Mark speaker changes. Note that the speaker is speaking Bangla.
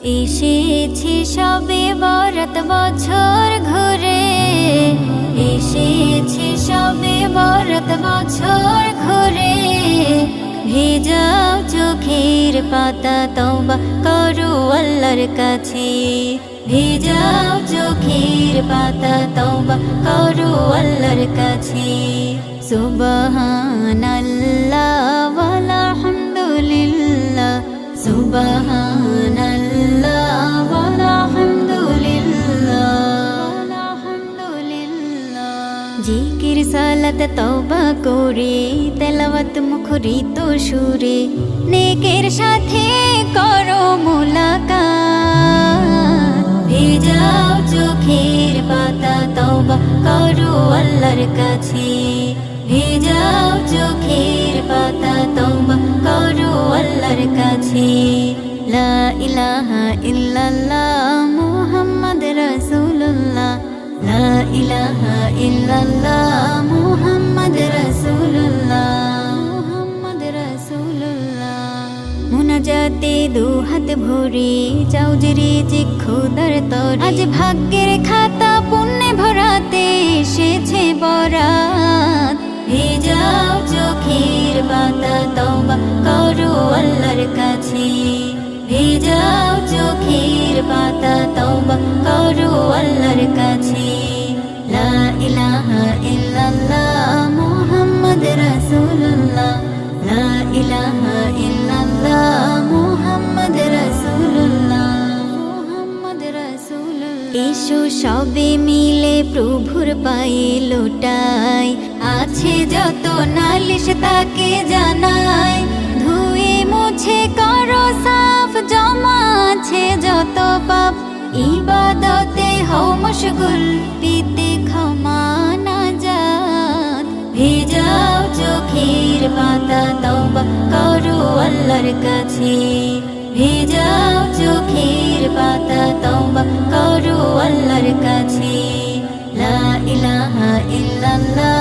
Speaker 1: এসেছি সবে বরত বছর ঘুরে। এসেছি সবে বরত বছর ঘুরে। ভেজা চোখের পাতা তওবা করো আল্লাহর কাছে। ভেজা চোখের পাতা তওবা করো আল্লাহর কাছে। সুবহানাল্লাহ। জিকির সালাত তওবা করে তেলাওয়াত মুখরিত সুরে নেকের সাথে করো মুলাকাত ভেজাও চোখের পাতা তওবা করো আল্লাহর কাছে ভেজাও চোখের পাতা তওবা করো আল্লাহর কাছে লা ইলাহা ইল্লাল্লাহ ইলাহা ইল্লাল্লাহ, মুহাম্মদ রাসূলুল্লাহ মুহাম্মদ রাসূলুল্লাহ। মুনাজাতে দুহাত ভরে, যাও যে রিজিক খোদার তরে। আজ ভাগ্যের খাতা পুণ্যে ভরাতে এসেছে বরাত। ভেজাও চোখের পাতা, তওবা করো আল্লাহর কাছে। ভেজাও চোখের পাতা, তওবা করো আল্লাহর কাছে। এসো সবে মিলে প্রভুর পায়ে লোটাই। আছে যত নালিশ তাকে জানাই। ধুয়ে মুছে করো সাফ, জমা আছে যত পাপ। ইবাদতে হও মশগুল, পিতে ক্ষমা না যাত ভেজাও চোখের পাতা, তওবা করো আল্লাহর কাছে। ভেজাও চোখের পাতা কাছে লা ইলাহা ইল্লাল্লাহ।